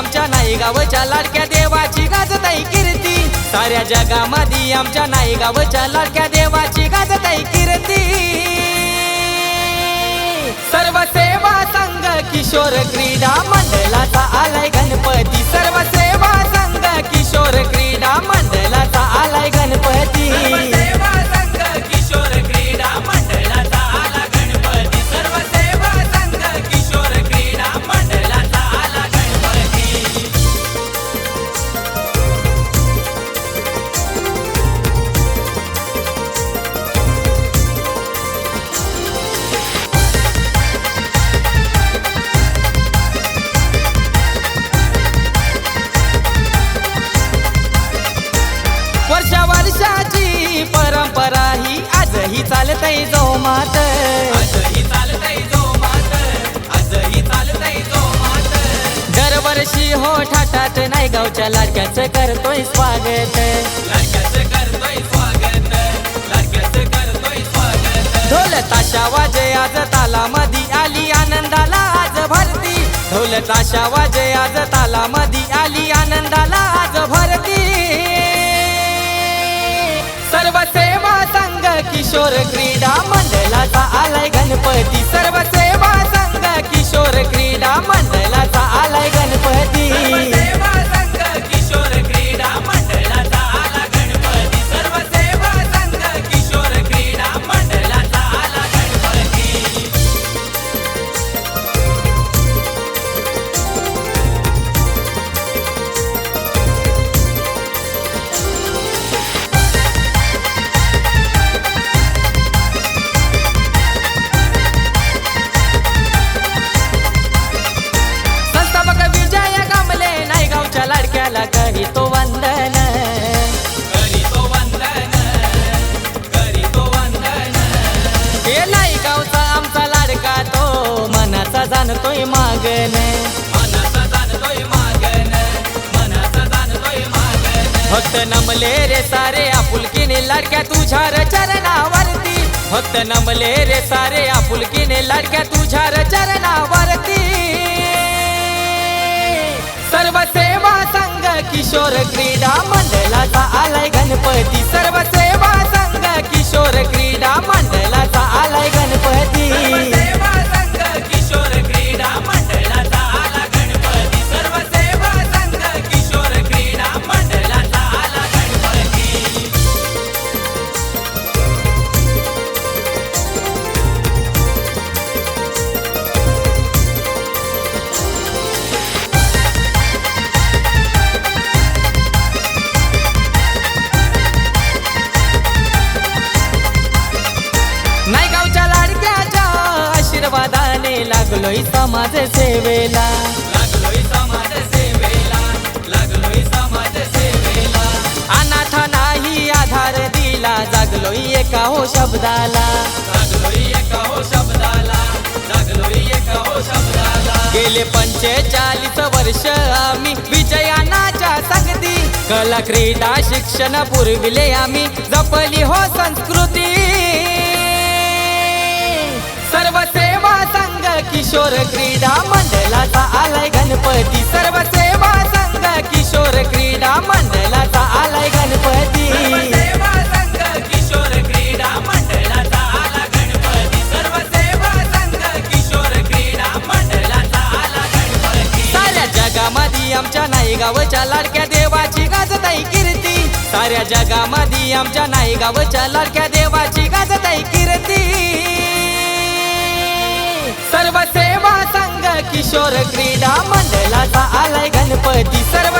गावच्या लाडक्या देवाची गाजताई कीर्ती. साऱ्या जगामध्ये आमच्या नाही गावच्या लाडक्या देवाची गाजताई कीर्ती. सर्व सेवा संघ किशोर क्रीडा मंडळाचा आलाय आजही चालतय जोमात आजही चालतय जो मात. आजही चालतय जो मात. दरवर्षी हो ठाठात नाही गावच्या लाडक्याचं करतोय स्वागत. लाडक्याचं करतोय स्वागत. लाडक्याचं करतोय स्वागत. ढोल ताशा वाजे आज तालामधी आली आनंदाला आज भरती. ढोल ताशा वाजे आज तालामधी आली आनंदाला आज भरती. सर्व किशोर क्रीडा मंडळाचा आलाय गणपती. सर्व सेवा संघ किशोर क्रीडा मंडळ. जाणतोय मागण. मागन फक्त नमले रे सारे आपुलकीने लाडक्या तुझ्या र चरणावरती फक्त नमले रे सारे आपुलकीने लाडक्या तुझ्या र चरणावरती सर्व सेवा संघ किशोर क्रीडा मंडळाचा आलाय लागलोय समाज सेवेला. लागलोय समाज सेवेला. लागलोय समाज सेवेला. अनाथ नाही आधार दिला जागलोय एका हो शब्दाला. एका हो शब्दाला. लागलोय एका हो शब्दाला. गेले पंचेचाळीस वर्ष आम्ही विजयानाच्या संगती. कला क्रीडा शिक्षण पुरविले आम्ही. जपली हो संस्कृती. किशोर क्रीडा मंडळाचा आलाय गणपती. सर्व सेवा संघ किशोर क्रीडा मंडळाचा आलाय गणपती. आमच्या नाही गावच्या लाडक्या देवाची गाजताई कीर्ती. साऱ्या जगामध्ये आमच्या नाही गावच्या लाडक्या देवाची किशोर क्रीडा मंडळाचा आलाय गणपती. सर्व